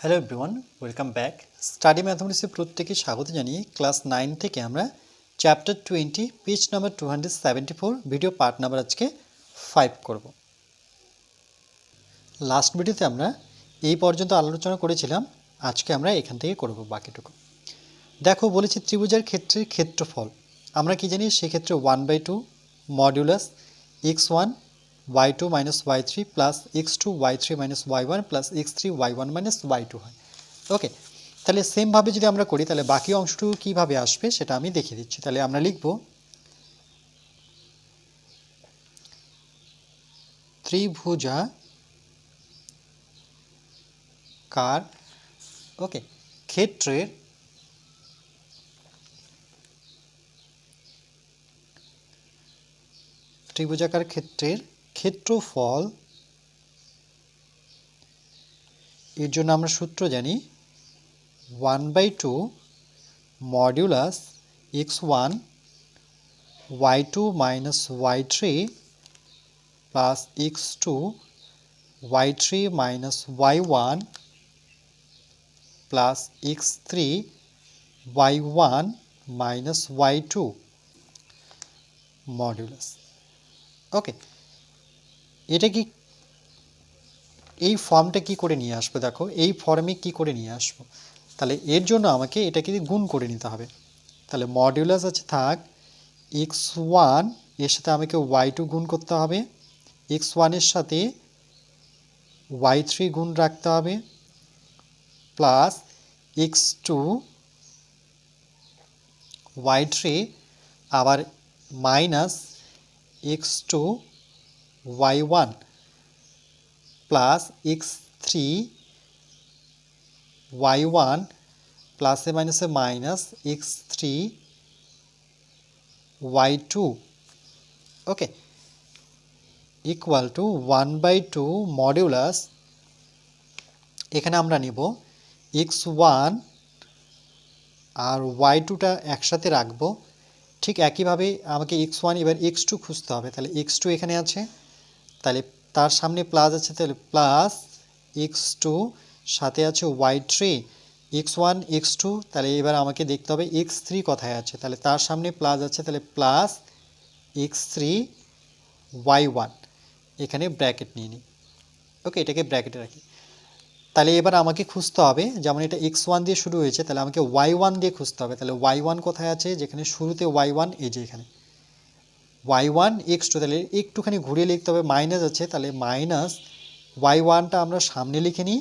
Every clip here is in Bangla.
Hello everyone welcome back study ম্যাথমেটিক্সে প্রত্যেকে স্বাগত জানিয়ে ক্লাস নাইন থেকে আমরা chapter twenty page number two hundred video part number আজকে ফাইভ করব। লাস্ট ভিডিওতে আমরা এই পর্যন্ত আলোচনা করেছিলাম, আজকে আমরা এখান থেকে করব বাকিটুকু। দেখো, বলেছি ত্রিভুজের ক্ষেত্রে ক্ষেত্রফল। আমরা কি জানি, সেক্ষেত্রে one by two modulus x one y two minus y three plus x two y three minus y one plus x three y one minus y two হয়। ওকে তাহলে সেমভাবে যদি আমরা করি, তাহলে বাকি অংশটুকু কীভাবে আসবে সেটা আমি দেখিয়ে দিচ্ছি। তাহলে আমরা লিখব ত্রিভুজা কার ওকে ক্ষেত্রের ত্রিভুজাকার ক্ষেত্রের ক্ষেত্রফল, এর জন্য আমরা সূত্র জানি one by two modulus x one y two minus y three plus x two y three minus y one plus x three y one minus y two modulus okay এটা কি, এই ফর্মটা কি করে নিয়ে আসব দেখো, এই ফর্মে কি করে নিয়ে আসব? তাহলে এর জন্য আমাকে এটাকে গুণ করে নিতে হবে। তাহলে মডিউলাস আছে থাক এক্স ওয়ানের সাথে আমাকে ওয়াই টু গুণ করতে হবে এক্স ওয়ানের সাথে ওয়াই থ্রি গুণ রাখতে হবে plus x two y three আবার minus x two y one plus x three y one প্লাসে মাইনাসে minus x three y two okay equal to one by two modulus এখানে আমরা নিব এক্স ওয়ান আর ওয়াই টুটা একসাথে রাখব। ঠিক একইভাবে আমাকে এক্স ওয়ান এবার এক্স টু খুঁজতে হবে। তাহলে এক্স টু এখানে আছে। তাহলে তার সামনে প্লাস আছে তাহলে প্লাস এক্স টু সাথে আছে y three x one x two তাহলে এবার আমাকে দেখতে হবে এক্স থ্রি কোথায় আছে? তাহলে তার সামনে প্লাস আছে তাহলে plus x three y one এখানে ব্র্যাকেট নিয়ে নিই। ওকে এটাকে ব্র্যাকেটে রাখি। তাহলে এবার আমাকে খুঁজতে হবে, যেমন এটা এক্স ওয়ান দিয়ে শুরু হয়েছে, তাহলে আমাকে ওয়াই ওয়ান দিয়ে খুঁজতে হবে। তাহলে ওয়াই ওয়ান কোথায় আছে? যেখানে শুরুতে ওয়াই ওয়ান এই যে এখানে। ওয়াই ওয়ান এক্স টু তাহলে একটুখানি ঘুরিয়ে লিখতে হবে মাইনাস আছে, তাহলে মাইনাস ওয়াই ওয়ানটা আমরা সামনে লিখে নিই,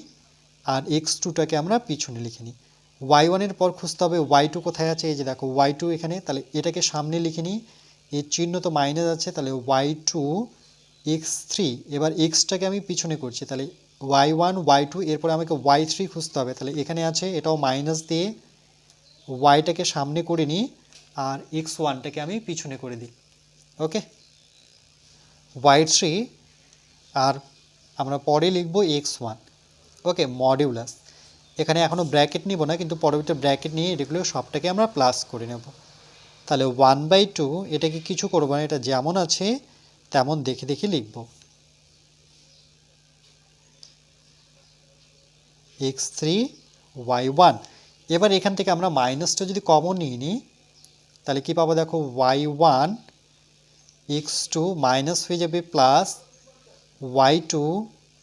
আর এক্স টুটাকে আমরা পিছনে লিখে নিই। ওয়াই ওয়ানের পর খুঁজতে হবে ওয়াই টু কোথায় আছে? এই যে দেখো ওয়াই টু এখানে, তাহলে এটাকে সামনে লিখে নিই, এর চিহ্ন তো মাইনাস আছে, তাহলে ওয়াই টু এক্স থ্রি এবার এক্সটাকে আমি পিছনে করছি, তাহলে ওয়াই ওয়ান ওয়াই টু এরপরে আমাকে ওয়াই থ্রি খুঁজতে হবে, তাহলে এখানে আছে, এটাও মাইনাস দিয়ে ওয়াইটাকে সামনে করে নিই, আর এক্স ওয়ানটাকে আমি পিছনে করে দিই। ওকে ওয়াই থ্রি আর আমরা পরে লিখব এক্স ওয়ান ওকে মডিউলাস এখানে এখনও ব্র্যাকেট নিব না, কিন্তু পরবর্তী ব্র্যাকেট নিয়ে এগুলো সবটাকে আমরা প্লাস করে নেব। তাহলে ওয়ান বাই টু এটাকে কিছু করব না, এটা যেমন আছে, তেমন দেখে দেখে লিখব। এক্স থ্রি ওয়াই ওয়ান এবার এখান থেকে আমরা মাইনাসটা যদি কমন নিয়ে নিই, তাহলে কী পাবো দেখো y one x two minus হয়ে যাবে plus y two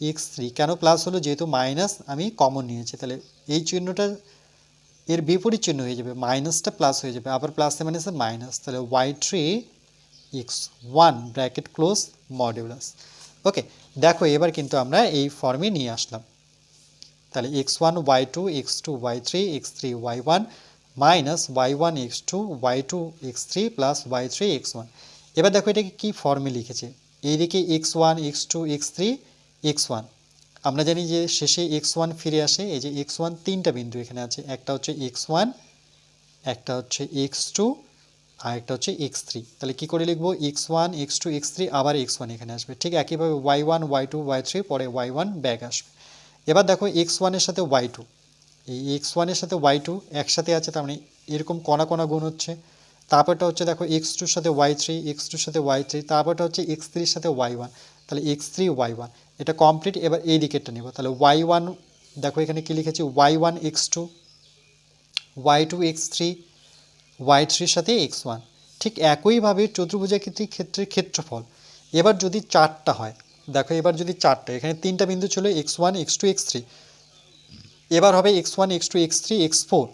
x three. কেন প্লাস হলো? যেহেতু মাইনাস আমি কমন নিয়েছি, তাহলে এই চিহ্নটা এর বিপরীত চিহ্ন হয়ে যাবে। মাইনাসটা প্লাস হয়ে যাবে, আবার প্লাসে মাইনাসে মাইনাস। তাহলে y three x one bracket close modulus okay, দেখো এবার কিন্তু আমরা এই ফর্মে নিয়ে আসলাম। তাহলে x one y two x two y three x three y one minus y one x two y two x three plus y three x one. এবার দেখো এটাকে কী ফর্মে লিখেছে। এইদিকে x one x two x three x one আমরা জানি যে শেষে এক্স ওয়ান ফিরে আসে, এই যে এক্স ওয়ান তিনটা বিন্দু এখানে আছে। একটা হচ্ছে এক্স ওয়ান একটা হচ্ছে এক্স টু আর একটা হচ্ছে এক্স থ্রি তাহলে কী করে লিখব? X one x two x three আবার এক্স ওয়ান এখানে আসবে। ঠিক একইভাবে y one y two y three পরে ওয়াই ওয়ান ব্যাক আসবে। এবার দেখো এক্স ওয়ানের সাথে ওয়াই টু এই এক্স ওয়ানের সাথে ওয়াই টু একসাথে আছে, তার মানে এরকম কণা কণা গুণ হচ্ছে। তারপরটা হচ্ছে দেখো এক্স টুর সাথে ওয়াই থ্রি এক্স টুর সাথে ওয়াই থ্রি তারপরটা হচ্ছে এক্স থ্রির সাথে ওয়াই ওয়ান তাহলে এক্স থ্রি ওয়াই ওয়ান এটা কমপ্লিট এবার এই দিকেরটা নেব। তাহলে ওয়াই ওয়ান দেখো এখানে কি লিখেছি? Y one x two y two x three y থ্রির সাথে এক্স ওয়ান ঠিক একইভাবে চতুর্ভুজাকৃতির ক্ষেত্রে ক্ষেত্রফল। এবার যদি চারটা হয়, দেখো এবার যদি চারটা, এখানে তিনটা বিন্দু ছিল x one x two x three এবার হবে x one x two x three x four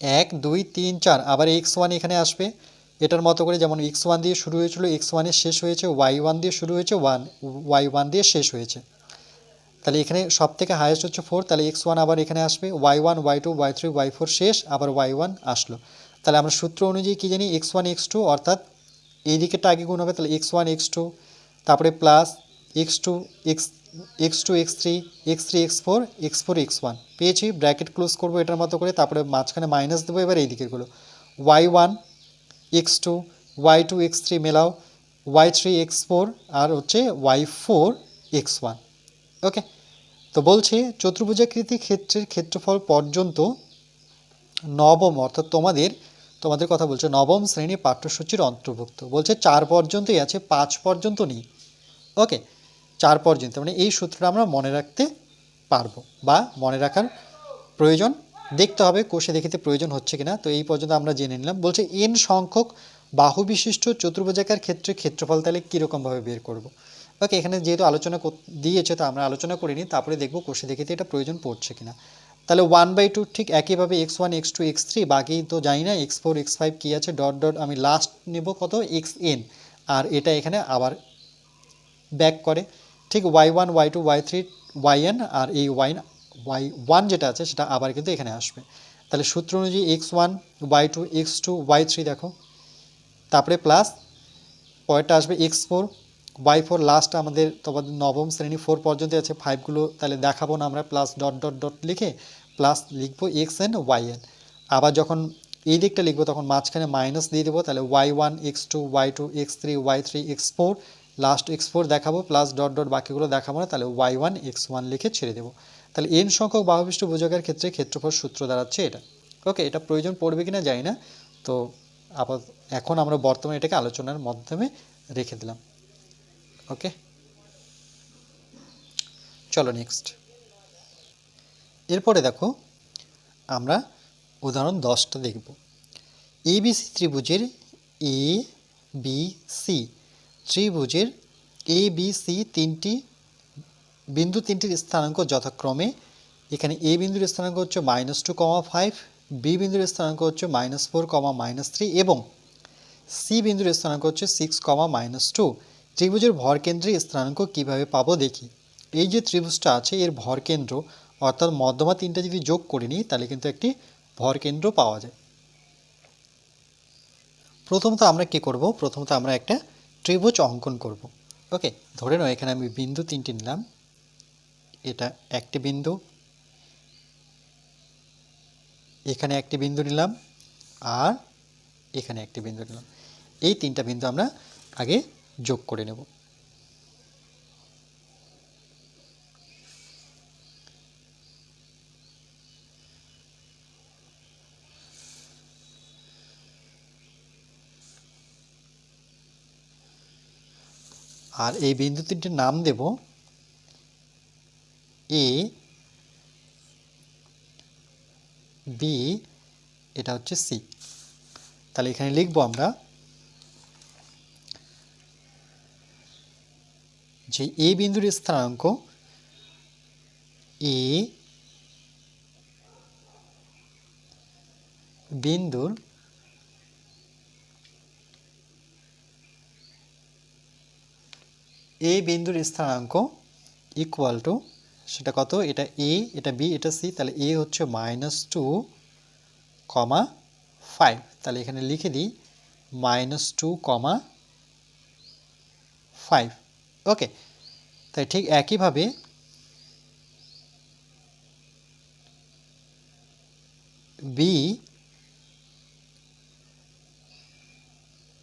এক, দুই, তিন, চার। আবার এক্স ওয়ান এখানে আসবে। এটার মতো করে যেমন এক্স ওয়ান দিয়ে শুরু হয়েছিল, এক্স ওয়ানের শেষ হয়েছে, ওয়াই ওয়ান দিয়ে শুরু হয়েছে, ওয়ান, ওয়াই ওয়ান দিয়ে শেষ হয়েছে। তাহলে এখানে সব থেকে হায়েস্ট হচ্ছে ফোর তাহলে এক্স ওয়ান আবার এখানে আসবে, y one, y two, y three, y four শেষ, আবার ওয়াই ওয়ান আসলো। তাহলে আমরা সূত্র অনুযায়ী কী জানি, এক্স ওয়ান, এক্স টু, অর্থাৎ এই দিকেরটা আগে গুণ হবে, তাহলে এক্স ওয়ান, এক্স টু, তারপরে plus x two, x x two x three x three x four x four x one পেয়েছি ব্র্যাকেট ক্লোজ করব এটার মতো করে, তারপরে মাঝখানে মাইনাস দেবো, এবার এই দিকেরগুলো। Y one x two y two x three মেলাও। ওয়াই থ্রি এক্স ফোর আর হচ্ছে y four x one okay তো বলছি, চতুর্ভুজাকৃতি ক্ষেত্রের ক্ষেত্রফল পর্যন্ত নবম, অর্থাৎ তোমাদের তোমাদের কথা বলছে, নবম শ্রেণি পাঠ্যসূচির অন্তর্ভুক্ত। বলছে, চার পর্যন্তই আছে, পাঁচ পর্যন্ত নেই। ওকে চার পর্যন্ত। মানে এই সূত্রটা আমরা মনে রাখতে পারব বা মনে রাখার প্রয়োজন। দেখতে হবে কোষে দেখিতে প্রয়োজন হচ্ছে কিনা। তো এই পর্যন্ত আমরা জেনে নিলাম। বলছে এন সংখ্যক বাহু বিশিষ্ট চতুর্ভুজাকার ক্ষেত্রে ক্ষেত্রফল তাহলে কীরকমভাবে বের করব? ওকে, এখানে যেহেতু আলোচনা দিয়েছে, তো আমরা আলোচনা করিনি, তারপরে দেখব কোষে দেখিতে এটা প্রয়োজন পড়ছে কিনা। তাহলে ওয়ান বাই টু ঠিক একইভাবে x one, x two, x three, বাকি তো জানি না, এক্স ফোর, এক্স ফাইভ কী আছে, ডট ডট, আমি লাস্ট নেব কত? X N. আর এটা এখানে আবার ব্যাক করে। ঠিক y one y two y three y n আর এই ওয়াই ওয়াই ওয়ান যেটা আছে সেটা আবার কিন্তু এখানে আসবে। তাহলে সূত্র অনুযায়ী x one y two x two y three দেখো। তারপরে প্লাস পরেরটা আসবে x four y four last আমাদের তোমাদের নবম শ্রেণি ফোর পর্যন্ত আছে ফাইভগুলো তাহলে দেখাবো না আমরা প্লাস ডট ডট ডট লিখে প্লাস লিখব এক্স এন ওয়াই এন আবার যখন এই দিকটা লিখব তখন মাঝখানে মাইনাস দিয়ে দেবো, তাহলে y one x two y two x three y three x four last x four দেখাবো প্লাস ডট ডট বাকিগুলো দেখাবো না, তাহলে ওয়াই ওয়ান এক্স ওয়ান লিখে ছেড়ে দেবো। তাহলে এন সংখ্যক বাহুবিষ্ট বোঝাকার ক্ষেত্রে ক্ষেত্রফল সূত্র দাঁড়াচ্ছে এটা। ওকে এটা প্রয়োজন পড়বে কিনা জানি না, তো আপাত, এখন আমরা বর্তমানে এটাকে আলোচনার মাধ্যমে রেখে দিলাম। ওকে চলো নেক্সট এরপরে দেখো, আমরা উদাহরণ দশটা দেখব। এবিসি ত্রিভুজের এ বি সি ত্রিভুজের এ বি সি তিনটি বিন্দু তিনটির স্থানাঙ্ক যথাক্রমে। এখানে এ বিন্দুর স্থানাঙ্ক হচ্ছে minus two comma five B বিন্দুর স্থানাঙ্ক হচ্ছে minus four comma minus three এবং সি বিন্দুর স্থানাঙ্ক হচ্ছে সিক্স কমা মাইনাস টু ত্রিভুজের ভরকেন্দ্রের স্থানাঙ্ক কীভাবে পাবো দেখি। এই যে ত্রিভুজটা আছে, এর ভরকেন্দ্র অর্থাৎ মধ্যমা তিনটা যদি যোগ করে নিই, তাহলে কিন্তু একটি ভরকেন্দ্র পাওয়া যায়। প্রথমত আমরা কি করব? প্রথমত আমরা একটা ত্রিভুজ অঙ্কন করব। ওকে, ধরে নাও এখানে আমি বিন্দু তিনটি নিলাম। এটা একটি বিন্দু। এখানে একটি বিন্দু নিলাম আর এখানে একটি বিন্দু নিলাম। এই তিনটা বিন্দু আমরা আগে যোগ করে নেব। আর এই বিন্দু তিনটির নাম দেব এ বি এটা হচ্ছে সি তাহলে এখানে লিখব আমরা যে এ বিন্দুর স্থানাঙ্ক এ বিন্দুর এ বিন্দুর স্থানাঙ্ক ইকুয়াল টু সেটা কত? এটা এ এটা বি এটা সি তাহলে এ হচ্ছে মাইনাস টু কমা ফাইভ তাহলে এখানে লিখে দিই minus two comma five okay তাই ঠিক একইভাবে বি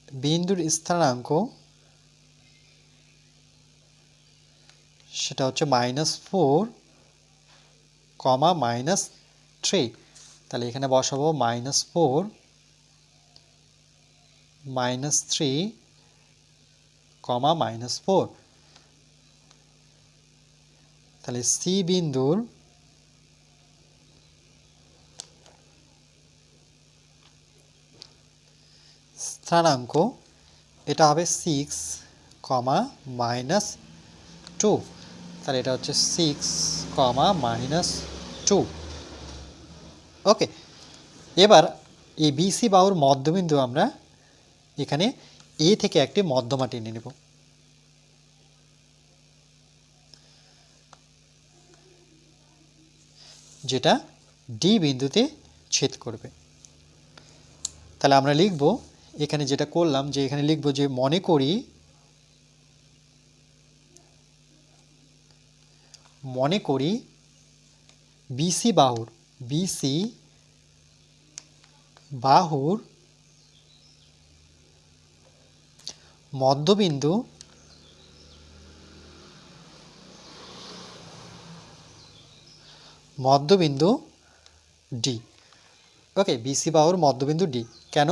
বিন্দুর স্থানাঙ্ক সেটা হচ্ছে minus four comma minus three তাহলে এখানে বসাবো minus four minus three comma minus four তাহলে সি বিন্দুর স্থানাঙ্ক এটা হবে সিক্স কমা মাইনাস টু তাহলে এটা হচ্ছে six comma minus two okay এবার এই বিসি বাহুর মধ্যবিন্দু আমরা এখানে এ থেকে একটি মধ্যমা টেনে নেব। যেটা ডি বিন্দুতে ছেদ করবে। তাহলে আমরা লিখব, এখানে যেটা করলাম যে এখানে লিখব যে মনে করি মনে করি বিসি বাহুর বিসি বাহুর মধ্যবিন্দু মধ্যবিন্দু ডি ওকে বিসি বাহুর মধ্যবিন্দু ডি কেন?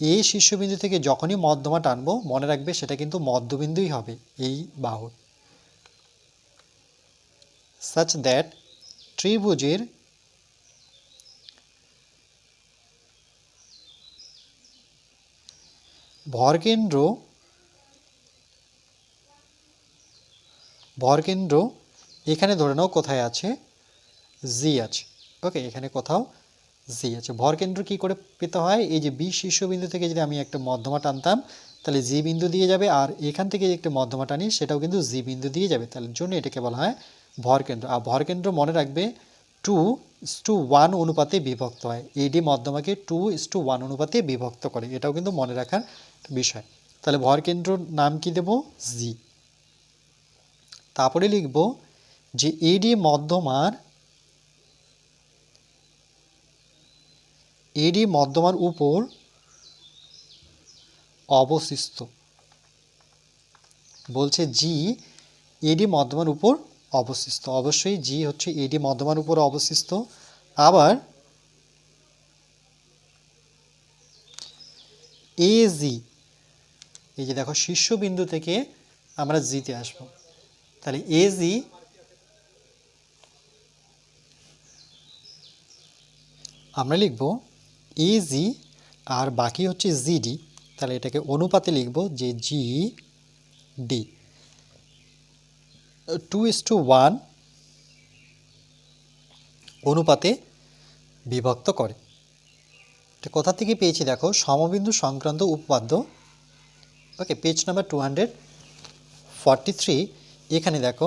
এই শীর্ষবিন্দু থেকে যখনই মধ্যমা টানবো, মনে রাখবে সেটা কিন্তু মধ্যবিন্দুই হবে এই বাহুর। Such that ত্রিভুজের ভরকেন্দ্র ভরকেন্দ্র এখানে ধরে নাও কোথায় আছে? জি আছে। ওকে এখানে কোথাও জি আছে। ভরকেন্দ্র কি করে পেতে হয়? এই যে বি শীর্ষবিন্দু থেকে যদি আমি একটা মধ্যমা টানতাম, তাহলে জি বিন্দু দিয়ে যাবে। আর এখান থেকে যে একটা মধ্যমা টানি, সেটাও কিন্তু জি বিন্দু দিয়ে যাবে। তাহলে জন্য এটাকে বলা হয় ভরকেন্দ্র আর ভরকেন্দ্র মনে রাখবে টু ইস টু ওয়ান অনুপাতে বিভক্ত হয়। এডি মধ্যমাকে টু ইস টু ওয়ান অনুপাতে বিভক্ত করে। এটাও কিন্তু মনে রাখার বিষয়। তাহলে ভরকেন্দ্রর নাম কি দেব? জি তারপরে লিখব যে এডি মধ্যমার এডি মধ্যমার উপর অবশিষ্ট। বলছে জি এডি মধ্যমার উপর অবশিষ্ট অবশ্যই জি হচ্ছে এডি মধ্যমার উপর অবশিষ্ট আবার এ জি এই যে দেখো শীর্ষবিন্দু থেকে আমরা জিতে আসব। তাহলে এ জি আমরা লিখব এ জি আর বাকি হচ্ছে জিডি তাহলে এটাকে অনুপাতে লিখব যে G D two is two one অনুপাতে বিভক্ত করে। কোথা থেকে পেয়েছি দেখো, সমবিন্দু সংক্রান্ত উপপাদ্য। Okay page number two hundred forty three এখানে দেখো,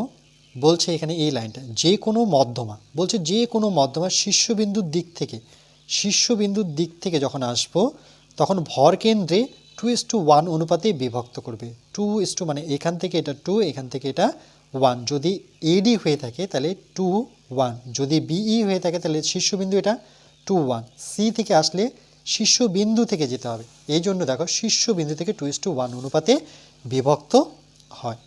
বলছে এখানে এই লাইনটা, যে কোনো মধ্যমা, বলছে যে কোনো মধ্যমা শীর্ষবিন্দুর দিক থেকে, শীর্ষবিন্দুর দিক থেকে যখন আসব, তখন ভর কেন্দ্রে টু ইস টু ওয়ান অনুপাতে বিভক্ত করবে। টু ইস টু মানে এখান থেকে এটা টু এখান থেকে এটা ওয়ান যদি এডি হয়ে থাকে, তাহলে টু ওয়ান যদি বিই হয়ে থাকে, তাহলে শীর্ষবিন্দু এটা টু ওয়ান সি থেকে আসলে শীর্ষবিন্দু থেকে যেতে হবে। এই জন্য দেখো শীর্ষবিন্দু থেকে টু ইস টু ওয়ান অনুপাতে বিভক্ত হয়।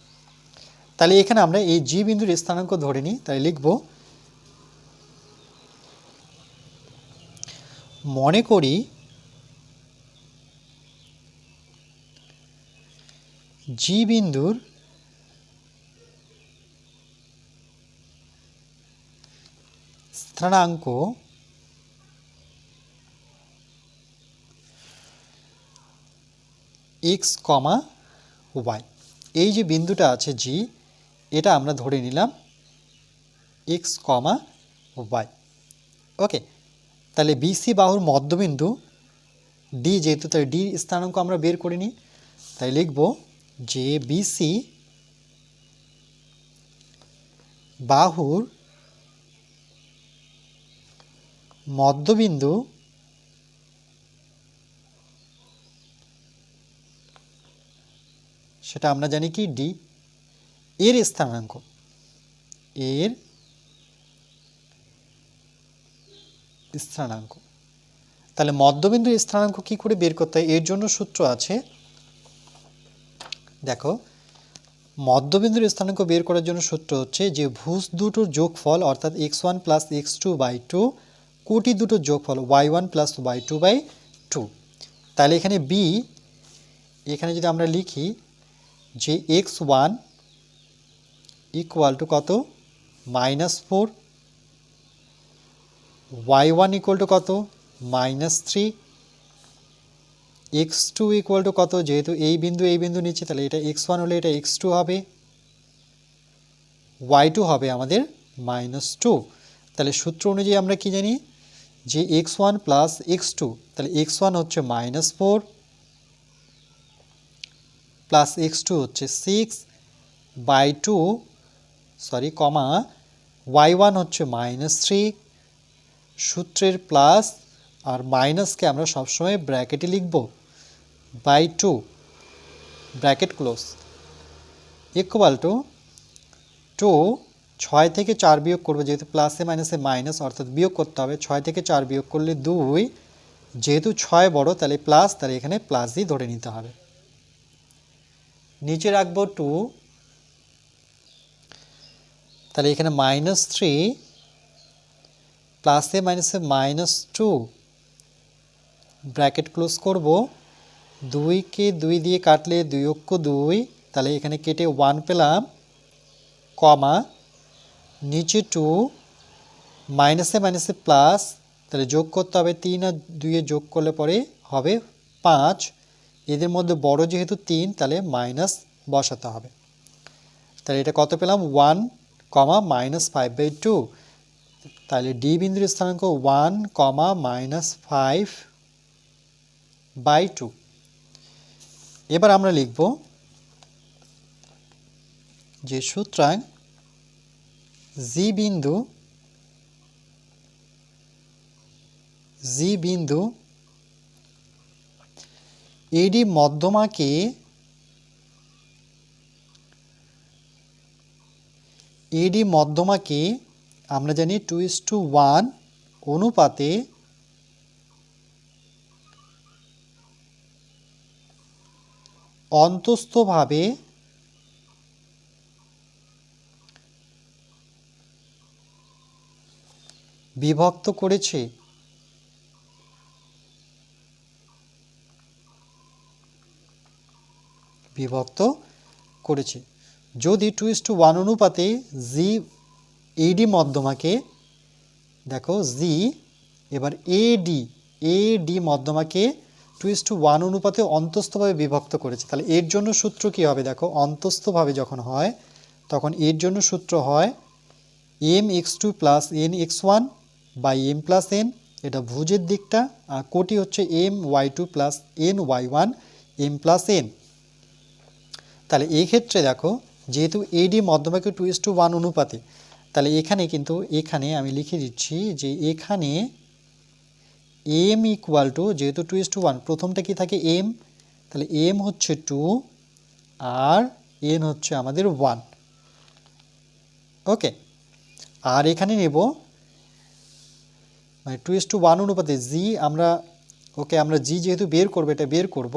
তাহলে এখানে আমরা এই জি বিন্দুর স্থানাঙ্ক ধরে নিই। তাই লিখব, মনে করি জি বিন্দুর স্থানাঙ্ক এক্স কমা ওয়াই এই যে বিন্দুটা আছে জি এটা আমরা ধরে নিলাম এক্স কমা ওয়াই ওকে তাহলে বিসি বাহুর মধ্যবিন্দু ডি যেহেতু তাই ডি স্থানাঙ্ক আমরা বের করে নিই, তাই লিখব যে বিসি বাহুর মধ্যবিন্দু সেটা আমরা জানি কি? ডি এর স্থানাঙ্ক। এর স্থানাঙ্ক। তাহলে মধ্যবিন্দু স্থানাঙ্ক কি করে বের করতে হয়? এর জন্য সূত্র আছে, দেখো, মধ্যবিন্দুর স্থানাঙ্ক বের করার জন্য সূত্র হচ্ছে যে ভুজ দুটোর যোগফল অর্থাৎ x one plus x two by two কোটি দুটোর যোগফল y one plus y two by two তাহলে এখানে বি এখানে যদি আমরা লিখি যে এক্স ওয়ান ইকুয়াল টু কত? Minus four y one equal to কত? Minus three x two equal to কত? যেহেতু এই বিন্দু এই বিন্দু নিচ্ছে, তাহলে এটা এক্স ওয়ান হলে এটা এক্স টু হবে। ওয়াই টু হবে আমাদের মাইনাস টু তাহলে সূত্র অনুযায়ী আমরা কি জানি? যে x one plus x two তাহলে এক্স ওয়ান হচ্ছে minus four plus x two হচ্ছে six by two sorry comma y one হচ্ছে মাইনাস থ্রি সূত্রের প্লাস আর মাইনাসকে আমরা সবসময় ব্র্যাকেটে লিখব by two bracket close equal to two ছয় থেকে চার বিয়োগ করব, যেহেতু প্লাসে মাইনাসে মাইনাস অর্থাৎ বিয়োগ করতে হবে। ছয় থেকে চার বিয়োগ করলে দুই, যেহেতু ছয় বড়, তাহলে প্লাস তাহলে এখানে প্লাস দিয়ে ধরে নিতে হবে। নিচে রাখব টু তাহলে এখানে মাইনাস থ্রি প্লাসে মাইনাসে মাইনাস টু ব্র্যাকেট ক্লোজ করব। দুইকে দুই দিয়ে কাটলে দুই অক্ষ দুই, তাহলে এখানে কেটে ওয়ান পেলাম, কমা নিচে টু মাইনাসে মাইনাসে প্লাস তাহলে যোগ করতে হবে তিন আর দুইয়ে যোগ করলে পরে হবে পাঁচ। এদের মধ্যে বড় যেহেতু তিন, তাহলে মাইনাস বসাতে হবে। তাহলে এটা কত পেলাম? One comma minus five by two তাহলে ডি বিন্দুর স্থানাঙ্ক one comma minus five by two এবার আমরা লিখব যে সুতরাং জি বিন্দু জি বিন্দু এডি মধ্যমাকে এডি মধ্যমাকে আমরা জানি টু ইস টু ওয়ান অনুপাতে অন্তস্থভাবে বিভক্ত করেছে। বিভক্ত করেছে। যদি টু ইস টু ওয়ান অনুপাতে জি এডি মধ্যমাকে, দেখো জি এবার এডি এডি মধ্যমাকে টু ইস টু ওয়ান অনুপাতে অন্তস্থভাবে বিভক্ত করেছে। তাহলে এর জন্য সূত্র কি হবে? দেখো, অন্তস্থভাবে যখন হয়, তখন এর জন্য সূত্র হয় m x two plus n x one by m plus n, এটা ভুজের দিকটা, আর কোটি হচ্ছে m y two plus n y one m plus n. তাহলে এই ক্ষেত্রে দেখো, যেহেতু এডি মধ্যমাকে টু ইস টু ওয়ান অনুপাতে, তাহলে এখানে কিন্তু, এখানে আমি লিখে দিচ্ছি যে এখানে এম ইকুয়াল টু, যেহেতু টু ইস টু ওয়ান, প্রথমটা কি থাকে এম? তাহলে এম হচ্ছে টু, আর এন হচ্ছে আমাদের ওয়ান। ওকে, আর এখানে নেব মানে টু ইস টু ওয়ান অনুপাতে জি আমরা ওকে আমরা জি যেহেতু বের করব, এটা বের করব,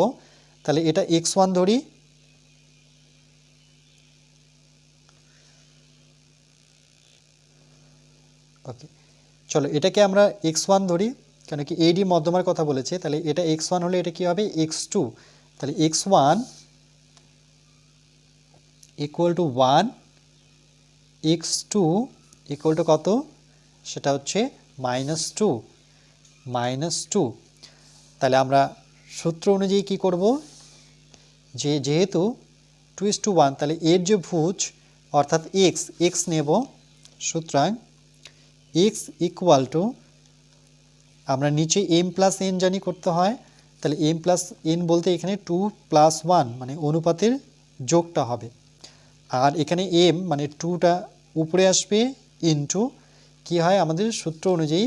তাহলে এটা এক্স ওয়ান ধরি। ওকে চলো এটাকে আমরা এক্স ওয়ান ধরি, কেন কি এডি মধ্যমার কথা বলেছে, তাহলে এটা এক্স ওয়ান হলে এটা কি হবে? এক্স টু তাহলে x one equal to one x two equal to কত? সেটা হচ্ছে মাইনাস টু মাইনাস টু। তাহলে আমরা সূত্র অনুযায়ী কি করব? যে যেহেতু টু ইস টু ওয়ান, তাহলে এর যে ভুজ, অর্থাৎ এক্স এক্স নেব। সুতরাং এক্স ইকুয়াল টু আমরা নিচে এম প্লাস এন জানি করতে হয়, তাহলে এম প্লাস এন বলতে এখানে টু প্লাস ওয়ান মানে অনুপাতের যোগটা হবে। আর এখানে এম মানে টুটা উপরে আসবে ইনটু কি হয় আমাদের সূত্র অনুযায়ী,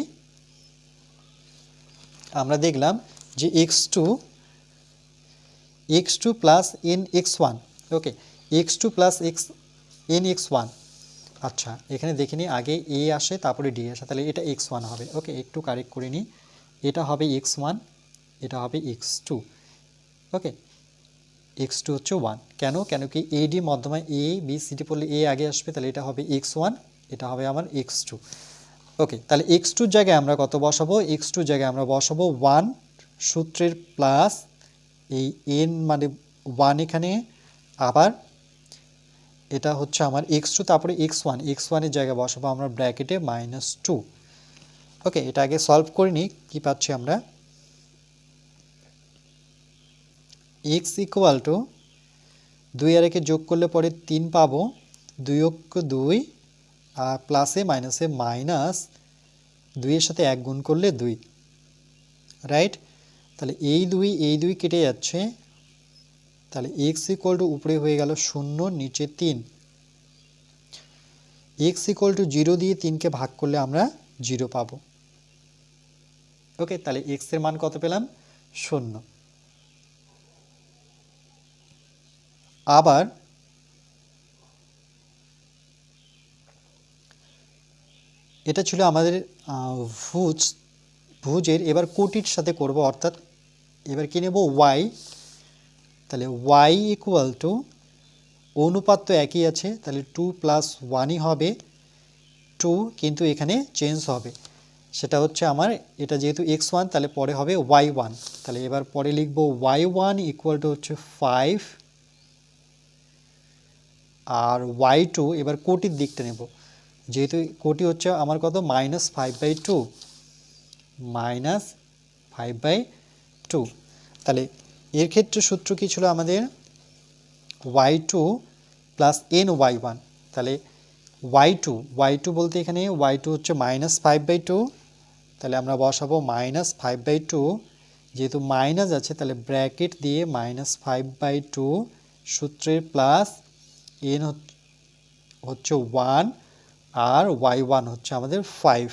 আমরা দেখলাম যে x two x two plus n x one okay x two plus x n x one আচ্ছা এখানে দেখে নিই আগে এ আসে, তারপরে ডি আসে, তাহলে এটা এক্স ওয়ান হবে। ওকে একটু কারেক্ট করে নিই এটা হবে এক্স ওয়ান এটা হবে x two okay x two হচ্ছে ওয়ান কেন? কেন কি এ ডি মধ্যমায় এ বি সি ডি পড়লে এ আগে আসবে, তাহলে এটা হবে এক্স ওয়ান এটা হবে আমার এক্স টু ওকে তাহলে এক্স টুর জায়গায় আমরা কত বসাবো? এক্স টুর জায়গায় আমরা বসাবো ওয়ান সূত্রের প্লাস এই এন মানে ওয়ান এখানে। আবার এটা হচ্ছে আমার এক্স টু তারপরে এক্স ওয়ান এক্স ওয়ানের জায়গায় বসাবো আমরা ব্র্যাকেটে মাইনাস টু ওকে এটা আগে সলভ করে নিই, কী পাচ্ছি আমরা? এক্স ইকুয়াল টু দুই আর একে যোগ করলে পরে তিন পাবো। দুই অক্ষ দুই প্লাসে মাইনাসে মাইনাস দুইয়ের সাথে এক গুণ করলে দুই রাইট তাহলে এই দুই এই দুই কেটে যাচ্ছে, তাহলে এক্স ইকুয়াল টু উপরে হয়ে গেল শূন্য, নিচে তিন। এক্স ইকুয়াল টু জিরো দিয়ে তিনকে ভাগ করলে আমরা জিরো পাবো। ওকে তাহলে এক্সের মান কত পেলাম? শূন্য। আবার এটা ছিল আমাদের ভুজ, ভুজের এবার কোটির সাথে করব, অর্থাৎ এবার কি নেব? ওয়াই তাহলে ওয়াই ইকুয়াল টু অনুপাত তো একই আছে, তাহলে টু প্লাস ওয়ানই হবে টু কিন্তু এখানে চেঞ্জ হবে। সেটা হচ্ছে আমার, এটা যেহেতু এক্স ওয়ান তাহলে পরে হবে ওয়াই ওয়ান তাহলে এবার পরে লিখব ওয়াই ওয়ান ইকুয়াল টু হচ্ছে ফাইভ আর ওয়াই টু এবার কোটির দিকটা নেব। যেহেতু কোটি হচ্ছে আমার কত? Minus five by two minus five by two তাহলে এর ক্ষেত্রে সূত্র কী ছিল আমাদের? Y two plus n y one তাহলে ওয়াই টু ওয়াই টু বলতে এখানে ওয়াই টু হচ্ছে মাইনাস ফাইভ বাই টু তাহলে আমরা বসাবো মাইনাস ফাইভ বাই টু যেহেতু মাইনাস আছে, তাহলে ব্র্যাকেট দিয়ে মাইনাস ফাইভ বাই টু সূত্রের প্লাস এন হচ্ছে ওয়ান আর ওয়াই ওয়ান হচ্ছে আমাদের ফাইভ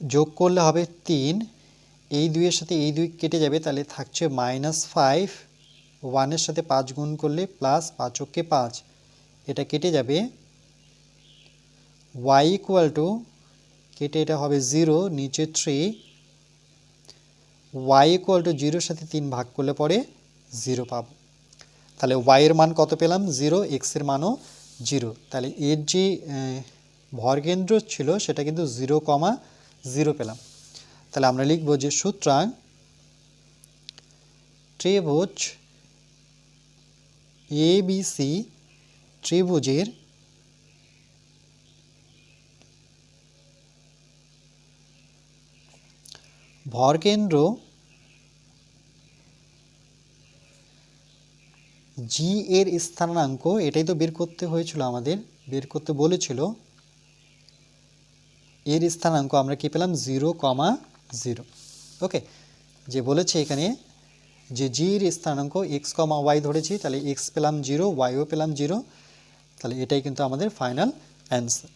যোগ করলে হবে তিন। এই দুইয়ের সাথে এই দুই কেটে যাবে, তাহলে থাকছে মাইনাস ফাইভ ওয়ানের সাথে পাঁচ গুণ করলে প্লাস পাঁচকে পাঁচ। এটা কেটে যাবে। ওয়াই ইকুয়াল টু কেটে এটা হবে জিরো নিচে থ্রি ওয়াই ইকুয়াল টু জিরোর সাথে তিন ভাগ করলে পরে জিরো পাবো। তাহলে ওয়াইয়ের মান কত পেলাম? জিরো এক্সের মানও জিরো তাহলে এর যে ভরকেন্দ্র ছিল, সেটা কিন্তু জিরো কমা জিরো পেলাম। তাহলে আমরা লিখব যে সুতরাং ত্রিভুজ এ বি সি ত্রিভুজের ভরকেন্দ্র জি এর স্থানাঙ্ক, এটাই তো বের করতে হয়েছিল আমাদের, বের করতে বলেছিল। এর স্থানাঙ্ক আমরা কি পেলাম? Zero comma zero. ওকে, যে বলেছে এখানে যে জির স্থানাঙ্ক এক্স কমা ওয়াই ধরেছি, তাহলে এক্স পেলাম জিরো ওয়াইও পেলাম জিরো, তাহলে এটাই কিন্তু আমাদের ফাইনাল অ্যান্সার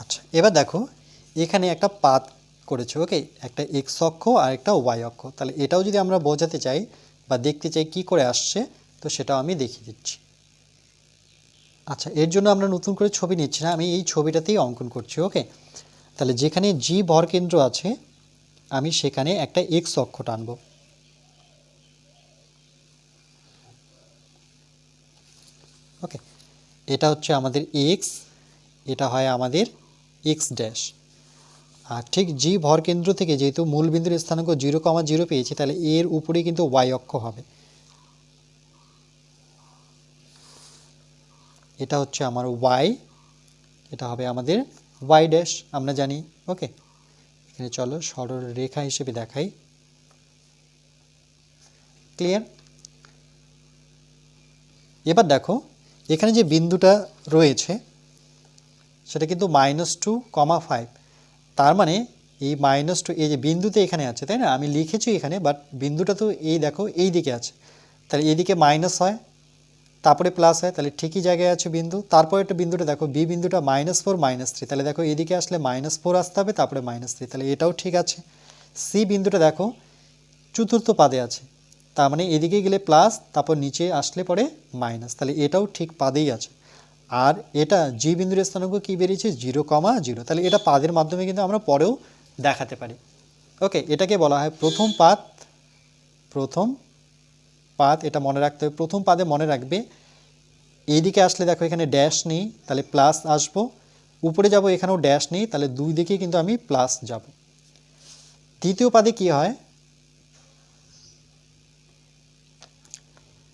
আচ্ছা এবার দেখো, এখানে একটা পাত করেছে ওকে একটা এক্স অক্ষ আর একটা ওয়াই অক্ষ। তাহলে এটাও যদি আমরা বোঝাতে চাই বা দেখতে চাই কি করে আসছে, তো সেটাও আমি দেখিয়ে দিচ্ছি। আচ্ছা এর জন্য আমরা নতুন করে ছবি নিচ্ছি না, আমি এই ছবিটাতেই অঙ্কন করছি ওকে তাহলে যেখানে জি ভরকেন্দ্র আছে, আমি সেখানে একটা এক্স অক্ষ টানবো। ওকে এটা হচ্ছে আমাদের এক্স এটা হয় আমাদের এক্স ড্যাশ আর ঠিক জি ভরকেন্দ্র থেকে যেহেতু মূল বিন্দুর স্থানাঙ্ক জিরো কমা জিরো পেয়েছি, তাহলে এর উপরেই কিন্তু ওয়াই অক্ষ হবে। এটা হচ্ছে আমার ওয়াই এটা হবে আমাদের ওয়াই ড্যাশ আমরা জানি ওকে এখানে চলো সরল রেখা হিসেবে দেখাই। ক্লিয়ার এবার দেখো, এখানে যে বিন্দুটা রয়েছে সেটা কিন্তু মাইনাস টু কমা ফাইভ তার মানে এই মাইনাস টু এই যে বিন্দুতে এখানে আছে, তাই না? আমি লিখেছি এখানে বাট বিন্দুটা তো এই দেখো, এই দিকে আছে। তাহলে এইদিকে মাইনাস হয়, তারপরে প্লাস হয়, তাহলে ঠিকই জায়গায় আছে বিন্দু। তারপরে একটা বিন্দুটা দেখো বি বিন্দুটা মাইনাস ফোর মাইনাস থ্রি তাহলে দেখো এদিকে আসলে মাইনাস ফোর আসতে হবে, তারপরে মাইনাস থ্রি তাহলে এটাও ঠিক আছে। সি বিন্দুটা দেখো, চতুর্থ পাদে আছে। তার মানে এদিকে গেলে প্লাস তারপর নিচে আসলে পরে মাইনাস তাহলে এটাও ঠিক পাদেই আছে। আর এটা জি বিন্দুর স্থানাঙ্ক কী বেরিয়েছে? Zero comma zero. তাহলে এটা পাদের মাধ্যমে কিন্তু আমরা পরেও দেখাতে পারি। ওকে, এটাকে বলা হয় প্রথম পাদ প্রথম পাদ এটা মনে রাখতে হবে। প্রথম পাদে মনে রাখবে, এইদিকে আসলে দেখো এখানে ড্যাশ নেই, তাহলে প্লাস আসব। উপরে যাব, এখানেও ড্যাশ নেই, তাহলে দুই দিকে কিন্তু আমি প্লাস যাব। তৃতীয় পাদে কি হয়?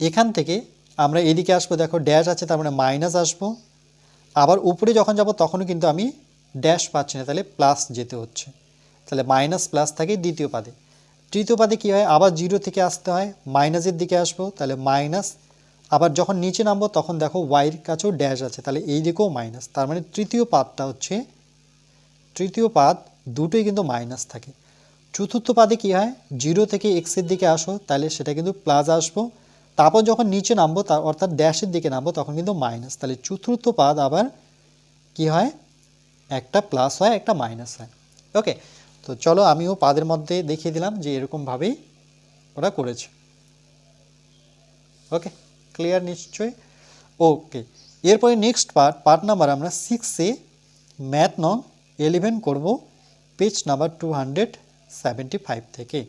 এখান থেকে আমরা এদিকে আসব, দেখো ড্যাশ আছে, তার মানে মাইনাস আসব। আবার উপরে যখন যাব, তখনও কিন্তু আমি ড্যাশ পাচ্ছি না, তাহলে প্লাস যেতে হচ্ছে। তাহলে মাইনাস প্লাস থাকে দ্বিতীয় পাদে। তৃতীয় পাদে কী হয়? আবার জিরো থেকে আসতে হয় মাইনাসের দিকে আসব, তাহলে মাইনাস আবার যখন নিচে নামবো, তখন দেখো ওয়াইয়ের কাছেও ড্যাশ আছে, তাহলে এই দিকেও মাইনাস তার মানে তৃতীয় পাদটা হচ্ছে, তৃতীয় পাদ দুটোই কিন্তু মাইনাস থাকে। চতুর্থ পাদে কী হয়? জিরো থেকে এক্সের দিকে আসো, তাহলে সেটা কিন্তু প্লাস আসব। তারপর যখন নিচে নামবো, তা অর্থাৎ ড্যাশের দিকে নামবো, তখন কিন্তু মাইনাস। তাহলে চতুর্থ পাদ আবার কি হয়? একটা প্লাস হয়, একটা মাইনাস হয়। ওকে তো চলো আমিও পাদের মধ্যে দেখিয়ে দিলাম যে এরকমভাবেই ওরা করেছে। ওকে ক্লিয়ার নিশ্চয়ই? ওকে এরপরে নেক্সট পার্ট পার্ট নাম্বার আমরা সিক্সে ম্যাথ নং এলেভেন করব পেজ নাম্বার টু থেকে।